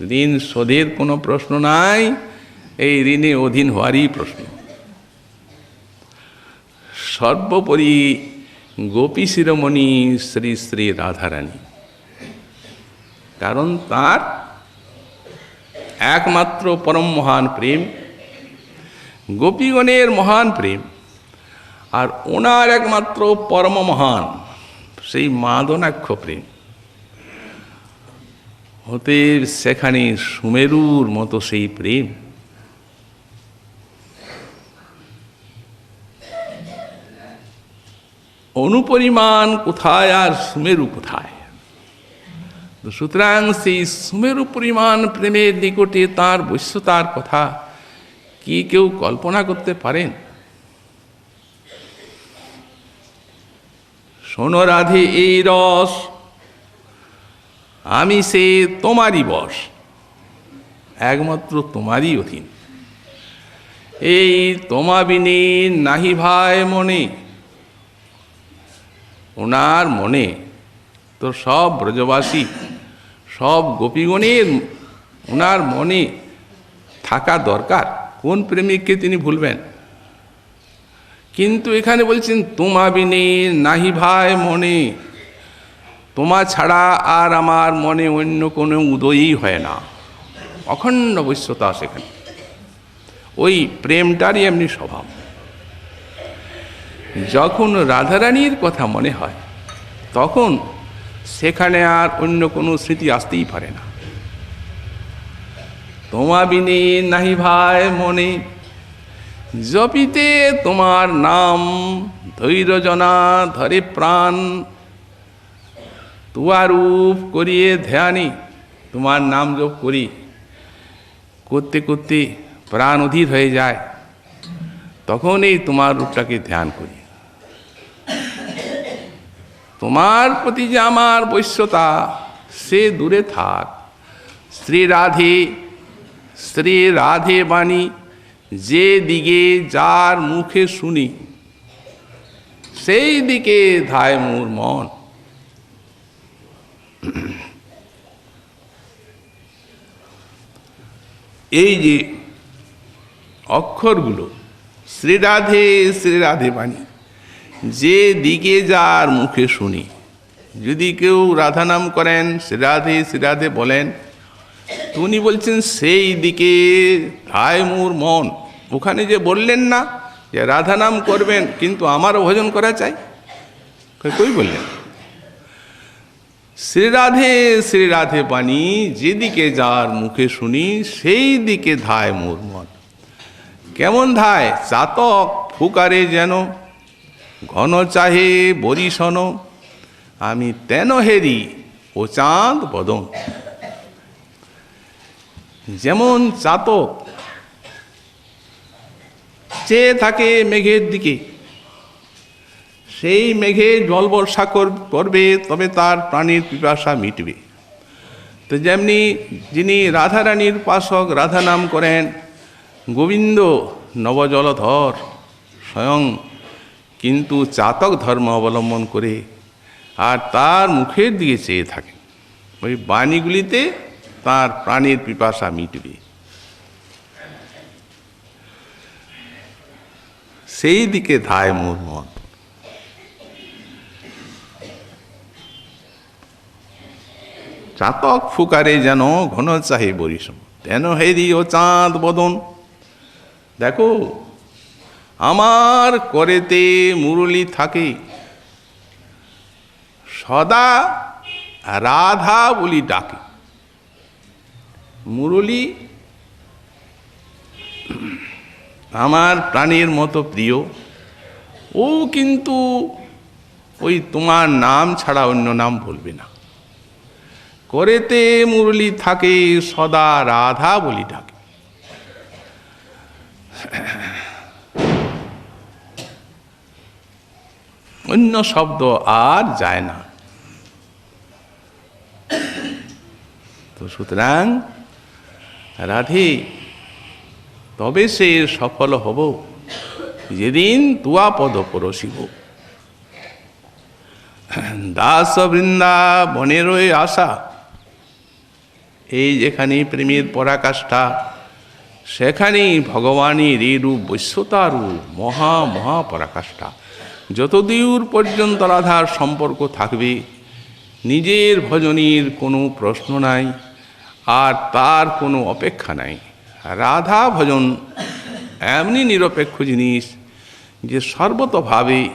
ঋণ শোধের কোনো প্রশ্ন নাই, এই ঋণে অধীন হওয়ারই প্রশ্ন। সর্বোপরি গোপী শিরোমণি শ্রী শ্রী রাধারানী। কারণ তার একমাত্র পরম মহান প্রেম, গোপীগণের মহান প্রেম, আর ওনার একমাত্র পরম মহান, সেই মাদনাক্ষ প্রেম। হতে সেখানে সুমেরুর মতো সেই প্রেম। অনুপরিমাণ কোথায় আর সুমেরু কোথায়? সুতরাং সেই সুমেরু পরিমাণ প্রেমের নিকটে তার বৈশ্যতার কথা কি কেউ কল্পনা করতে পারেন? শোনো রাধে, এই রস আমি সে তোমারই বশ একমাত্র তোমারই অধীন। এই তোমা বিনে নাহি ভাই মনে, ওনার মনে তো সব ব্রজবাসী, সব গোপীগণের ওনার মনে থাকা দরকার। কোন প্রেমিককে তিনি ভুলবেন? কিন্তু এখানে বলছেন তোমা বিনে নাহি ভাই মনে তোমা ছাড়া আর আমার মনে অন্য কোনো উদয়ই হয় না। অখণ্ড বৈশ্যতা সেখানে। ওই প্রেমটারই এমনি স্বভাব। যখন রাধারানীর কথা মনে হয়, তখন সেখানে আর অন্য কোনো স্মৃতি আসতেই পারে না। তোমা বিনে নাহি ভাই মনে, জপিতে তোমার নাম ধৈর্যজনা ধরে প্রাণ তুয়ার রূপ করিয়ে ধ্যানে, তোমার নাম জপ করি। করতে করতে প্রাণ অধীর হয়ে যায়, তখনই তোমার রূপটাকে ধ্যান করি। তোমার প্রতি যে আমার বৈশ্যতা, সে দূরে থাক। শ্রী রাধে শ্রী রাধে বাণী, যে দিকে যার মুখে শুনি, সেই দিকে ধায় মোর মন। এই যে অক্ষরগুলো, শ্রীরাধে শ্রীরাধে বাণী, যে দিকে যার মুখে শুনি, যদি কেউ রাধা নাম করেন, শ্রীরাধে শ্রীরাধে বলেন, উনি বলছেন, সেই দিকে ধায় মোর মন। ওখানে যে বললেন না যে রাধা নাম করবেন, কিন্তু আমারও ভজন করা চাই, কই বললেন? শ্রীরাধে শ্রীরাধে বাণী, যেদিকে যার মুখে শুনি, সেই দিকে ধায় মোর মন। কেমন ধায়? চাতক ফুকারে যেন, ঘন চাহে বরিশন আমি তেন হেরি ও চাঁদ বদন। যেমন চাতক চেয়ে থাকে মেঘের দিকে সেই মেঘে জল বর্ষা কর- করবে, তবে তার প্রাণীর পিপাসা মিটবে। তো যেমনি যিনি রাধারানীর উপাসক রাধা নাম করেন, গোবিন্দ নবজলধর স্বয়ং কিন্তু চাতক ধর্ম অবলম্বন করে আর তার মুখের দিকে চেয়ে থাকে ওই বাণীগুলিতে তার প্রাণের পিপাসা মিটবে। সেই দিকে ধায় মোর মন। চাতক ফুকারে যেন ঘন চাহে বরিশম তেন হেরি ও চাঁদ বদন। দেখো, আমার করেতে মুরলি থাকে। সদা রাধা বলি ডাকে। মুরলি আমার প্রাণের মতো প্রিয়। ও কিন্তু ওই তোমার নাম ছাড়া অন্য নাম বলবে না। করেতে মুরলি থাকে, সদা রাধা বলি ডাকে। অন্য শব্দ আর যায় না। তো সুতরাং রাধে, তবে সে সফল হব, যেদিন তুয়া পদ পরশিব। দাস বৃন্দা বনেরই আশা এই যেখানে প্রেমের পরাকাষ্ঠা, সেখানেই ভগবানের এই রূপ বৈশ্যতা রূপ মহা মহা পরাকাষ্ঠা যতদূর পর্যন্ত রাধার সম্পর্ক থাকবে, নিজের ভজনের কোনো প্রশ্ন নাই, আর তার কোনো অপেক্ষা নাই। রাধা ভজন এমনি নিরপেক্ষ জিনিস যে সর্বতভাবে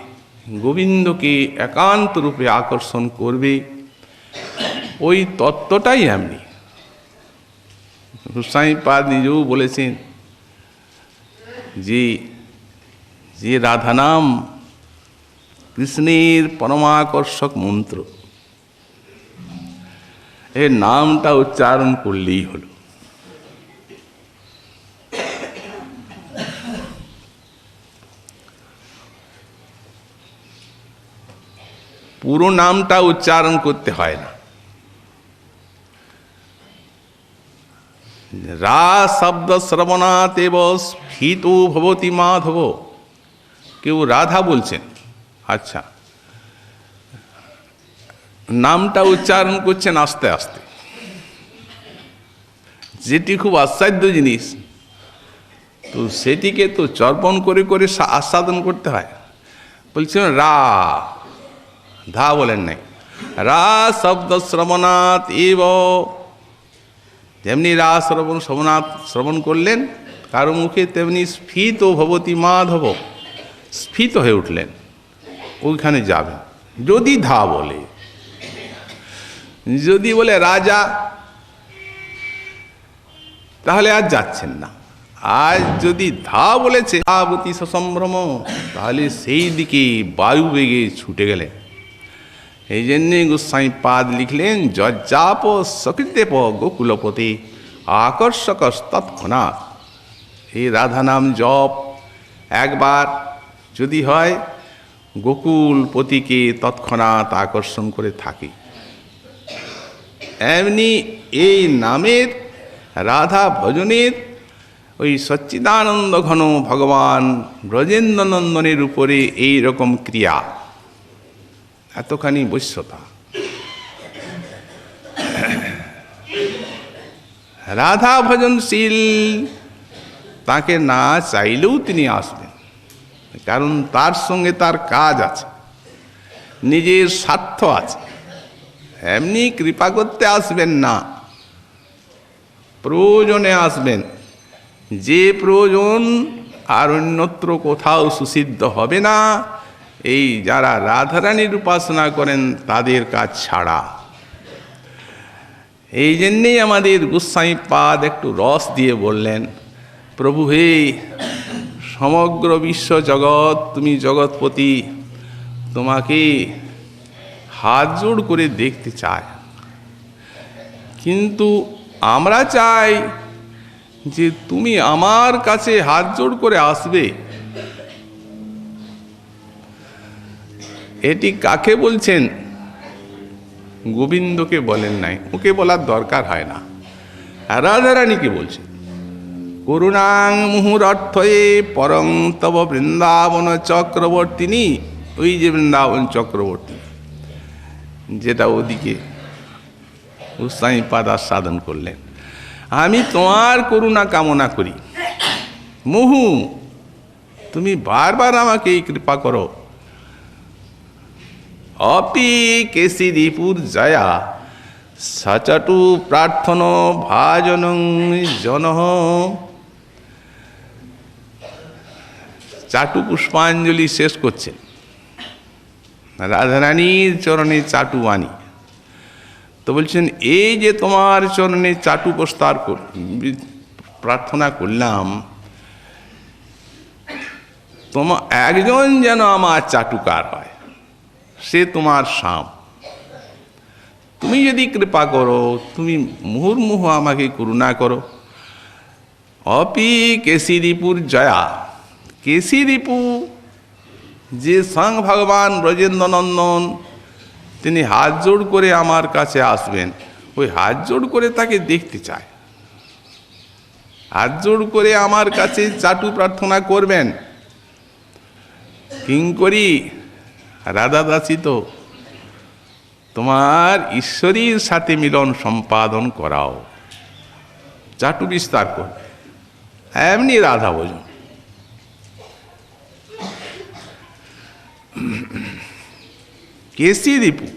গোবিন্দকে একান্ত রূপে আকর্ষণ করবে। ওই তত্ত্বটাই এমনি। হুসাইন পাদ নিজেও বলেছেন, যে যে রাধানাম কৃষ্ণের পরমাকর্ষক মন্ত্র, এর নামটা উচ্চারণ করলেই হলো। পুরো নামটা উচ্চারণ করতে হয় না। রা শব্দ শ্রবণাত এব স্ফীত ভবতি মাধব কেউ রাধা বলছেন আচ্ছা নামটা উচ্চারণ করছেন আস্তে আস্তে যেটি খুব আশ্চর্য জিনিস তো সেটিকে তো চর্পণ করে করে আস্বাদন করতে হয় বলছেন রা ধা বলেন নাই রা শব্দ শ্রবণাৎ এব যেমনি রা শ্রবণ শ্রবণাৎ শ্রবণ করলেন, কারও মুখে তেমনি স্ফীত ভবতী মাধব স্ফীত হয়ে উঠলেন। ওইখানে যাবেন। যদি ধা বলে। যদি বলে, রাজা, তাহলে আর যাচ্ছেন না। আজ যদি ধা বলেছে আবতী সসম্ভ্রম তাহলে সেই দিকে বায়ু বেগে ছুটে গেলেন। এই জন্যে গোস্বাই পাদ লিখলেন যজ্জাপ সকৃতেপ গোকুলপতি, আকর্ষক তৎক্ষণাৎ। এই রাধা নাম জপ, একবার যদি হয়, গোকুলপতিকে তৎক্ষণাৎ আকর্ষণ করে থাকে। এমনি এই নামের রাধা ভজনের ওই সচ্চিদানন্দ ঘন ভগবান ব্রজেন্দ্রনন্দনের উপরে এই রকম ক্রিয়া। এতখানি বৈশ্যতা। রাধা ভজনশীল, তাকে না চাইলেও তিনি আসবেন, কারণ তার সঙ্গে তার কাজ আছে, নিজের স্বার্থ আছে, এমনি কৃপা করতে আসবেন না, প্রয়োজনে আসবেন, যে প্রয়োজন আর অন্যত্র কোথাও সুসিদ্ধ হবে না এই যারা রাধারানীর উপাসনা করেন, তাদের কাজ ছাড়া। এই জন্যেই আমাদের গুসাই পাদ একটু রস দিয়ে বললেন, প্রভু হে, সমগ্র বিশ্ব জগৎ, তুমি জগৎপতি, তোমাকে হাত জোড় করে দেখতে চায়। কিন্তু আমরা চাই যে তুমি আমার কাছে হাত জোড় করে আসবে। এটি কাকে বলছেন? গোবিন্দকে বলেন নাই। ওকে বলার দরকার হয় না। রাধারানীকে বলছেন করুণাং মুহুর অর্থয়ে পরং তব বৃন্দাবন চক্রবর্তিনী। ওই যে বৃন্দাবন চক্রবর্তী, যেটা ওদিকে উৎসাহী পাদ আস্বাদন করলেন। আমি তোমার করুণা কামনা করি। মুহু, তুমি বারবার আমাকে এই কৃপা করো। অপি কেশিরিপুর জয়া। সচটু প্রার্থন ভাজন জন চাটু পুষ্পাঞ্জলি শেষ করছেন রাধারানীর চরণে চাটু আনি। তো বলছেন, এই যে তোমার চরণে চাটু প্রস্তার প্রার্থনা করলাম তোমার একজন যেন আমার চাটুকার হয়। সে তোমার সাম তুমি যদি কৃপা করো, তুমি মুহুর্মুহু আমাকে করুণা করো। অপি কেশিরিপুর জয়া। কেশিরিপু, যে সাং ভগবান ব্রজেন্দ্রনন্দন, তিনি হাত জোড় করে আমার কাছে আসবেন। ওই হাত জোড় করে তাকে দেখতে চায়। হাত জোড় করে আমার কাছে চাটু প্রার্থনা করবেন। কিঙ্করি রাধা তো। তোমার ঈশ্বরীর সাথে মিলন সম্পাদন করাও। চাটু বিস্তার করবে। এমনি রাধা ভোজন। কেসি দীপু,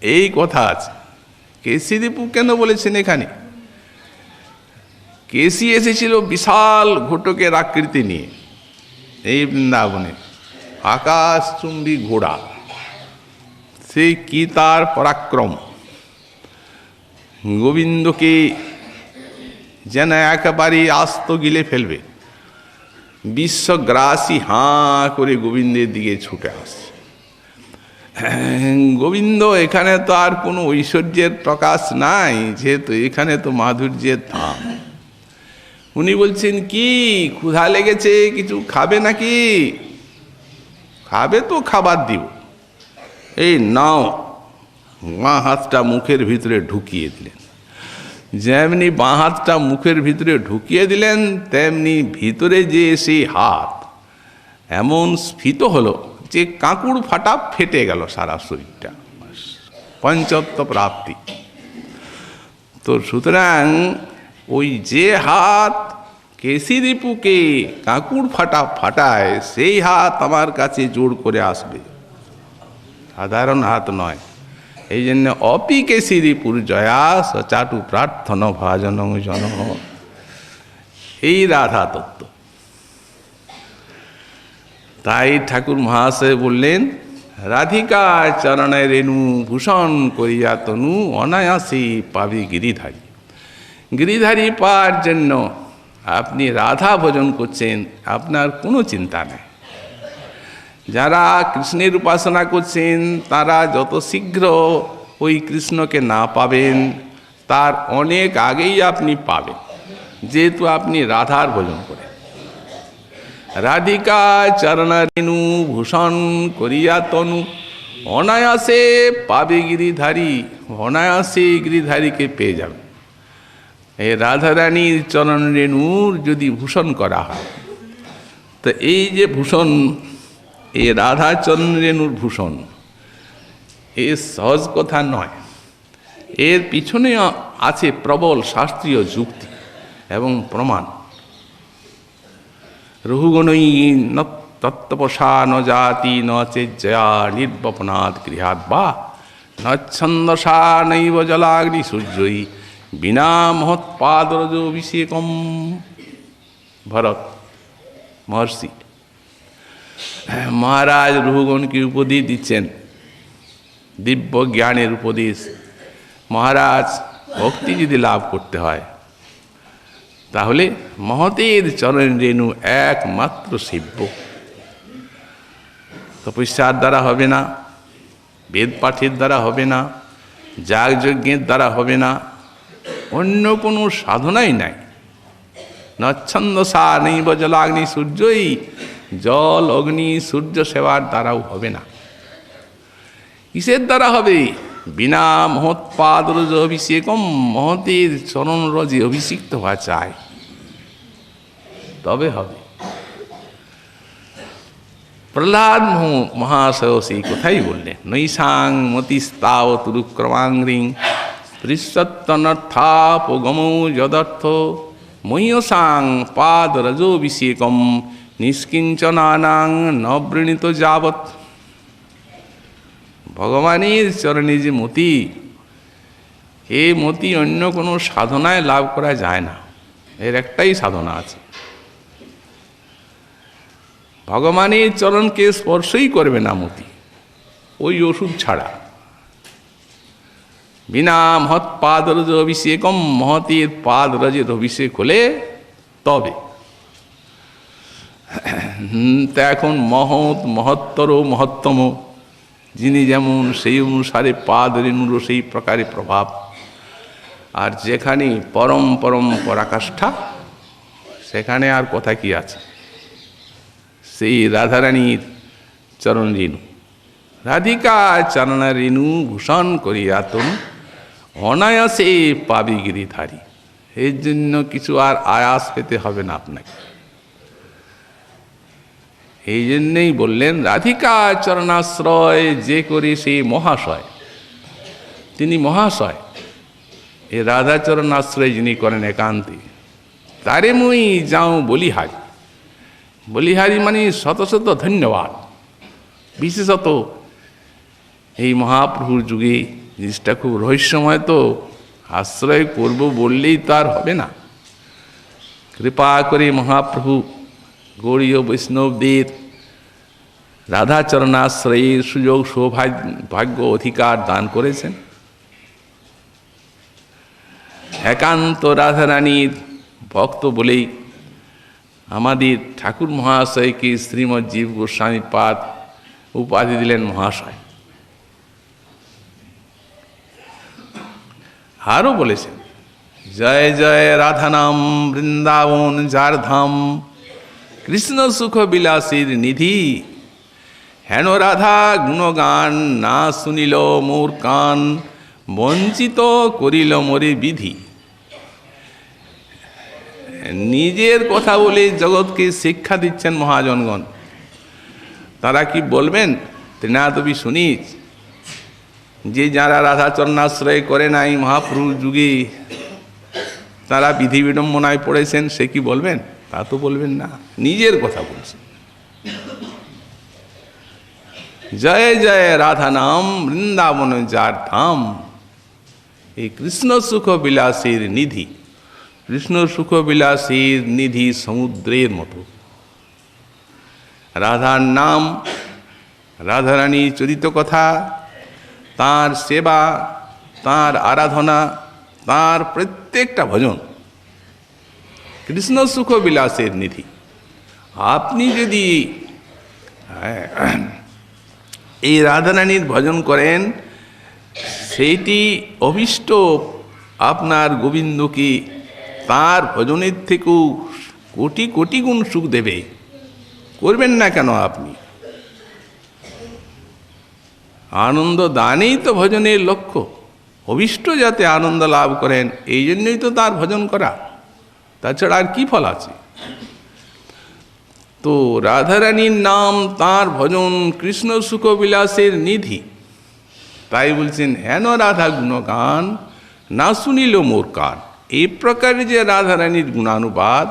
এই কথা আছে। কেসি দীপু কেন বলেছেন এখানে? কেসি এসেছিল বিশাল ঘটকের আকৃতি নিয়ে, এই বৃন্দাবনে। আকাশ চুম্বী ঘোড়া। সেই কি তার পরাক্রম? গোবিন্দকে যেন একেবারে আস্ত গিলে ফেলবে। বিশ্বগ্রাসী হাঁ করে গোবিন্দের দিকে ছুটে আসছে। গোবিন্দ, এখানে তো আর কোনো ঐশ্বর্যের প্রকাশ নাই, যেহেতু এখানে তো মাধুর্যের ধাম। উনি বলছেন, কি, ক্ষুধা লেগেছে? কিছু খাবে নাকি? খাবে তো খাবার দিব। এই নাও। বাঁ হাতটা মুখের ভিতরে ঢুকিয়ে দিলেন। যেমনি বাঁ হাতটা মুখের ভিতরে ঢুকিয়ে দিলেন, তেমনি ভিতরে যে সেই হাত, এমন স্ফীত হলো যে কাঁকুড় ফাটা ফেটে গেল সারা শরীরটা। পঞ্চত্ব প্রাপ্তি। তো সুতরাং ওই যে হাত কেসি রিপুকে কাঁকুড় ফাটা ফাটায়, সেই হাত আমার কাছে জোর করে আসবে। সাধারণ হাত নয়। এই জন্য অপি কেসি রিপুর জয়া সচাটু প্রার্থন ভাজন জন এই রাধা তত্ত্ব তাই ঠাকুর মহাশয় বললেন, রাধিকা চরণে রেণু ভূষণ করিয়া তনু অনায়াসে পাবি গিরিধারী। গিরিধারী পাওয়ার জন্য আপনি রাধা ভোজন করছেন, আপনার কোনো চিন্তা নেই। যারা কৃষ্ণের উপাসনা করছেন, তারা যত শীঘ্র ওই কৃষ্ণকে না পাবেন, তার অনেক আগেই আপনি পাবেন, যেহেতু আপনি রাধার ভোজন করেন। রাধিকা চরণারেণু ভূষণ করিয়া তনু, অনায়াসে পাবে গিরিধারী, অনায়াসে গিরিধারীকে পেয়ে যাবে। এই রাধারানীর চরণ রেণুর যদি ভূষণ করা হয়, তো এই যে ভূষণ, এই রাধা চরণ রেণুর ভূষণ, এ সহজ কথা নয়। এর পিছনে আছে প্রবল শাস্ত্রীয় যুক্তি এবং প্রমাণ। রহুগণই ন তত্ত্বপসা ন জাতি ন চেজ্জয়া নির্বপনাদ গৃহাদ বা, ন ছন্দসা নৈব জলাগ্নি সূর্যই বিনা মহৎপাদরজ অভিষেকম। ভরত, মহর্ষি, মহারাজ রহুগণকে উপদেশ দিচ্ছেন। দিব্য জ্ঞানের উপদেশ। মহারাজ, ভক্তি যদি লাভ করতে হয়, তাহলে মহতের চরণ রেণু একমাত্র সেব্য তপস্যার দ্বারা হবে না, বেদ পাঠের দ্বারা হবে না, যাগযজ্ঞের দ্বারা হবে না অন্য কোনো সাধনাই নাই। নচ্ছন্দ সা নেই জলাগ্নি সূর্যই, জল, অগ্নি, সূর্য সেবার দ্বারাও হবে না। কিসের দ্বারা হবে? বিনা মহৎপাদ রজ অভিষেকম মহতের চরণ রজে অভিষিক্ত হওয়া চায় তবে হবে। প্রহ্লাদ মহাশয় সেই কথাই বললেন। নৈশাং মতিস্তাও তুরুক্রমাংরিং পৃষ্ঠত্তনর্থাপগমৌ যদর্থ মহ্যসাং পাদ রজোভিষেকম নিষ্কিঞ্চনানাং নবৃণীত যাবৎ ভগবানের চরণে যে মতি এ মতি অন্য কোনো সাধনায় লাভ করা যায় না এর একটাই সাধনা আছে। ভগবানের চরণকে স্পর্শই করবে না মতি। ওই ওষুধ ছাড়া। বিনা মহৎ পাদরজ অভিষেকম মহতের পাদরজের অভিষেক হলে তবে। তা এখন মহৎ, মহত্তর, মহত্তম। যিনি যেমন সেই অনুসারে পাদ রেণুরও সেই প্রকারে প্রভাব। আর যেখানে পরম পরম পরাকাষ্ঠা, সেখানে আর কথা কি আছে? সেই রাধারানীর চরণ রেণু রাধিকা চরণ রেণু ভূষণ করিয়া তুমি অনায়াসে পাবি গিরিধারী এর জন্য কিছু আর আয়াস পেতে হবে না আপনাকে। এই জন্যেই বললেন, রাধিকা চরণাশ্রয়, যে করে সেই মহাশয়। তিনি মহাশয়। এ রাধাচরণ আশ্রয় যিনি করেন একান্তে, তারে মুই যাও বলিহারি। বলিহারি মানে শত শত ধন্যবাদ। বিশেষত এই মহাপ্রভুর যুগে জিনিসটা খুব রহস্যময় তো। আশ্রয় করব বললেই তো আর হবে না। কৃপা করে মহাপ্রভু, গৌরীয় বৈষ্ণবদের রাধাচরণাশ্রয়ের সুযোগ সৌভাগ্য, ভাগ্য অধিকার দান করেছেন। একান্ত রাধারানীর ভক্ত বলেই আমাদের ঠাকুর মহাশয়কে শ্রীমৎ জীব গোস্বামী পাদ উপাধি দিলেন মহাশয়। আরও বলেছেন, জয় জয় রাধানাম বৃন্দাবন যার ধাম কৃষ্ণ সুখ বিলাসীর নিধি। হেন রাধা গুণগান না শুনিল মোর কান, বঞ্চিত করিল মোরে বিধি। নিজের কথা বলে জগৎকে শিক্ষা দিচ্ছেন মহাজনগণ। তারা কি বলবেন? তৃণাতবি শুনিস যে যারা রাধাচরণাশ্রয় করে নাই মহাপ্রভুর যুগে, তারা বিধি বিড়ম্বনায় পড়েছেন, সে কি বলবেন? তা তো বলবেন না, নিজের কথা বলছেন। জয় জয় রাধা নাম বৃন্দাবন যার ধাম, এই কৃষ্ণ সুখ বিলাসীর নিধি, কৃষ্ণ সুখ বিলাসীর নিধি সমুদ্রের মতো। রাধার নাম রাধারানী চরিত কথা তার সেবা তার আরাধনা তার প্রত্যেকটা ভজন কৃষ্ণ সুখ বিলাসের নিধি। আপনি যদি হ্যাঁ, এই রাধারানীর ভজন করেন সেইটি অভিষ্ট আপনার গোবিন্দকে তার ভজনের থেকেও কোটি কোটি গুণ সুখ দেবে। করবেন না কেন আপনি? আনন্দ দানেই তো ভজনের লক্ষ্য। অভিষ্ট যাতে আনন্দ লাভ করেন, এই জন্যই তো তার ভজন করা। তাছাড়া আর কি ফল আছে? তো রাধারানীর নাম, তার ভজন কৃষ্ণ সুখ বিলাসের নিধি। তাই বলছেন, হেন রাধা গুণগান, না শুনিল মোর কান। এই প্রকারে যে রাধারানীর গুণানুবাদ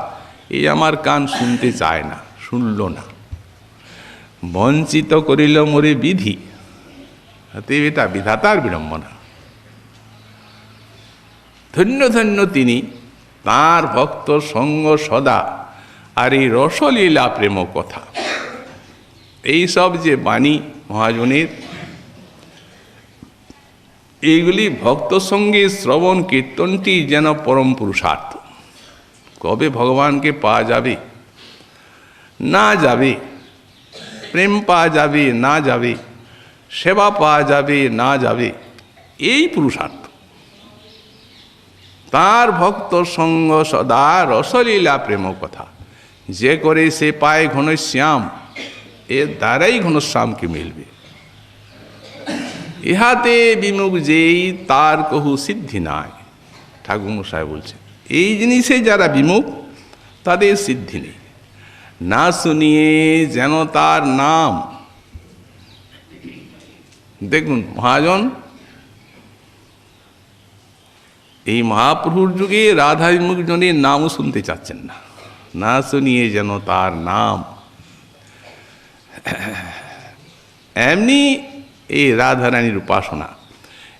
এই আমার কান শুনতে চায় না, শুনল না। বঞ্চিত করিল মোরে বিধি। অতএব এটা বিধাতার বিড়ম্বনা। ধন্য ধন্য তিনি তার ভক্ত সঙ্গ সদা আর এই রসলীলা প্রেম কথা। এই সব যে বাণী মহাজনের, এইগুলি ভক্ত সঙ্গে শ্রবণ কীর্তনটি যেন পরম পুরুষার্থ। কবে ভগবানকে পাওয়া যাবে? না যাবে। প্রেম পাওয়া যাবে, না যাবে। সেবা পাওয়া যাবে, না যাবে, এই পুরুষার্থ। তার ভক্ত সঙ্গ সদা রসলীলা প্রেম কথা। যে করে সে পায় ঘনশ্যাম, এর দ্বারাই ঘনশ্যামকে মিলবে। ইহাতে বিমুখ যেই, তার কহু সিদ্ধি নাই। ঠাকুর মশাই বলছে এই জিনিসে যারা বিমুখ, তাদের সিদ্ধি নেই। না শুনিয়ে যেন তার নাম দেখুন, মহাজন, এই মহাপ্রভুর যুগে রাধাবিমুখ জনের নামও শুনতে চাচ্ছেন না। না শুনিয়ে যেন তার নাম। এমনি এই রাধারানীর উপাসনা।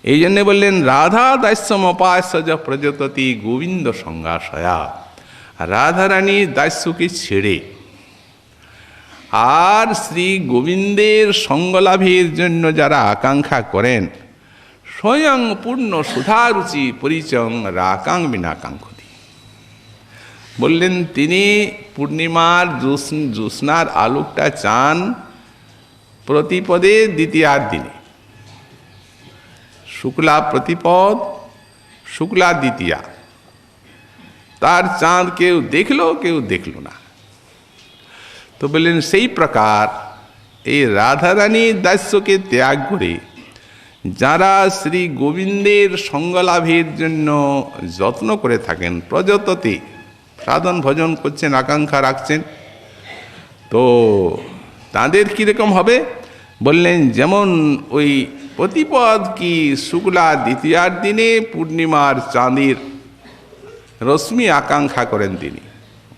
এই জন্যে বললেন, রাধা দাস্যম অপাস্য প্রযততি গোবিন্দ সংজ্ঞাশয়া রাধারানীর দাস্যকে ছেড়ে আর শ্রী গোবিন্দের সঙ্গলাভের জন্য যারা আকাঙ্ক্ষা করেন, স্বয়ং পূর্ণ সুধারুচি পরিচং রাকাং বিনাকাঙ্ক্ষতি বললেন, তিনি পূর্ণিমার জ্যোৎস্নার আলোকটা চান প্রতিপদে দ্বিতীয়ার দিনে। শুক্লা প্রতিপদ, শুক্লা দ্বিতীয়া। তার চাঁদ কেউ দেখল, কেউ দেখল না। তো বললেন, সেই প্রকার এই রাধারানীর দাস্যকে ত্যাগ করে যারা শ্রী গোবিন্দের সঙ্গলাভের জন্য যত্ন করে থাকেন প্রযততে সাধন ভজন করছেন, আকাঙ্ক্ষা রাখছেন, তো তাদের কীরকম হবে? বললেন, যেমন ওই প্রতিপদ কি শুক্লা দ্বিতীয়ার দিনে পূর্ণিমার চাঁদের রশ্মি আকাঙ্ক্ষা করেন তিনি।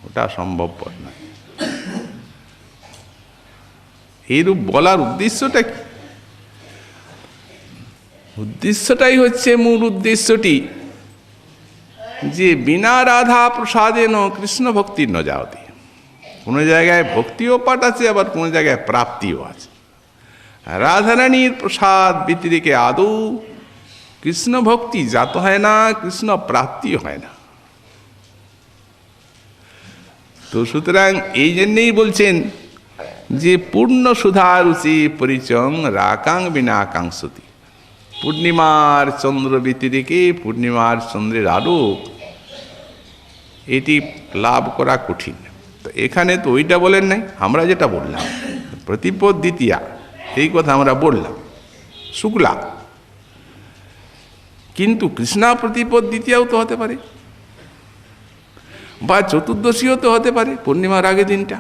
ওটা সম্ভবপর নয়। এইরূপ বলার উদ্দেশ্যটা কি? উদ্দেশ্যটাই হচ্ছে মূল উদ্দেশ্যটি, যে বিনা রাধা প্রসাদেন কৃষ্ণ ভক্তির ন যাওয়াতে কোনো জায়গায় ভক্তিও পাঠ আছে, আবার কোনো জায়গায় প্রাপ্তিও আছে। রাধারানীর প্রসাদ ব্যতিরেকে আদৌ কৃষ্ণ ভক্তি জাত হয় না, কৃষ্ণ প্রাপ্তি হয় না। তো সুতরাং এই জন্যেই বলছেন যে পূর্ণ সুধা রুচি পরিচং রাকাং বিনা আকাঙ্ক্ষতি পূর্ণিমার চন্দ্র ব্যতিরেকে পূর্ণিমার চন্দ্রের আলোক এটি লাভ করা কঠিন। তো এখানে তো ওইটা বলেন নাই, আমরা যেটা বললাম, প্রতিপদ দ্বিতীয়া, এই কথা আমরা বললাম, শুক্লা। কিন্তু কৃষ্ণা প্রতিপদ দ্বিতীয়াও তো হতে পারে, বা চতুর্দশীও তো হতে পারে, পূর্ণিমার আগের দিনটা।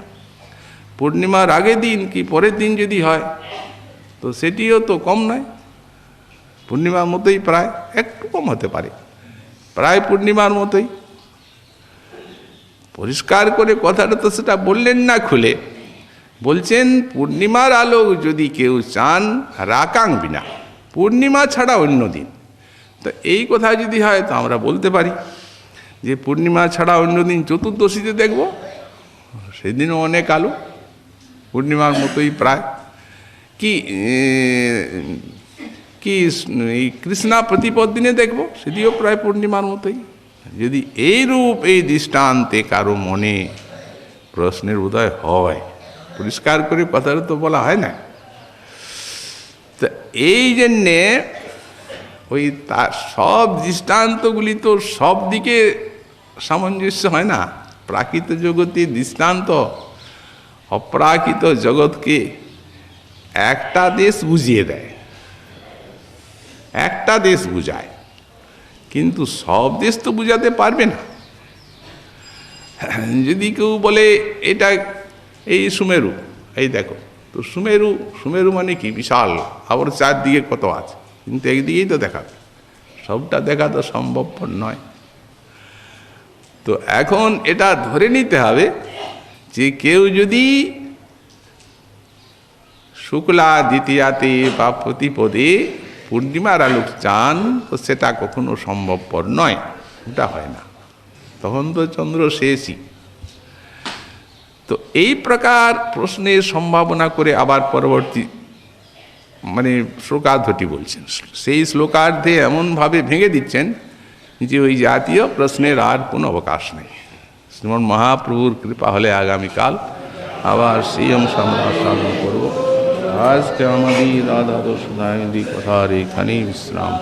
পূর্ণিমার আগের দিন কি পরের দিন যদি হয়, তো সেটিও তো কম নয়। পূর্ণিমার মতোই প্রায়, একটু কম হতে পারে। প্রায় পূর্ণিমার মতোই। পরিষ্কার করে কথাটা তো সেটা বললেন না খুলে। বলছেন, পূর্ণিমার আলো যদি কেউ চান, রাকাং বিনা। পূর্ণিমা ছাড়া অন্য দিন। তো এই কথা যদি হয়, তো আমরা বলতে পারি যে, পূর্ণিমা ছাড়া অন্য দিন চতুর্দশীতে দেখব। সেদিনও অনেক আলো। পূর্ণিমার মতোই প্রায়। কি কি এই কৃষ্ণা প্রতিপদ দিনে দেখব সেটিও প্রায় পূর্ণিমার মতোই। যদি এই রূপ, এই দৃষ্টান্তে কারও মনে প্রশ্নের উদয় হয়, পরিষ্কার করে কথাটা তো বলা হয় না। তো এই জন্যে ওই তার সব দৃষ্টান্তগুলি তো সব দিকে সামঞ্জস্য হয় না। প্রাকৃত জগতের দৃষ্টান্ত অপ্রাকৃত জগৎকে একটা দেশ বুঝিয়ে দেয়, একটা দেশ বুঝায়, কিন্তু সব দেশ তো বুঝাতে পারবে না। যদি কেউ বলে, এটা এই সুমেরু, এই দেখো, তো সুমেরু সুমেরু মানে কি? বিশাল, আবার চারদিকে কত আছে? কিন্তু একদিকেই তো দেখাবে সবটা দেখা তো সম্ভবপর নয়। তো এখন এটা ধরে নিতে হবে যে কেউ যদি শুক্লা দ্বিতীয়াতে বা প্রতিপদে পূর্ণিমার আলোক চান, তো সেটা কখনো সম্ভবপর নয়। ওটা হয় না। তখন তো চন্দ্র শেষই। তো এই প্রকার প্রশ্নের সম্ভাবনা করে আবার পরবর্তী মানে শ্লোকার্ধটি বলছেন। সেই শ্লোকার্ধে এমনভাবে ভেঙে দিচ্ছেন যে ওই জাতীয় প্রশ্নের আর কোনো অবকাশ নেই। শ্রীমন মহাপ্রভুর কৃপা হলে আগামীকাল আবার সেই অংশ আমরা সাধন করব আজকে আমাদের রাধা সুধাই কথার এখানেই বিশ্রাম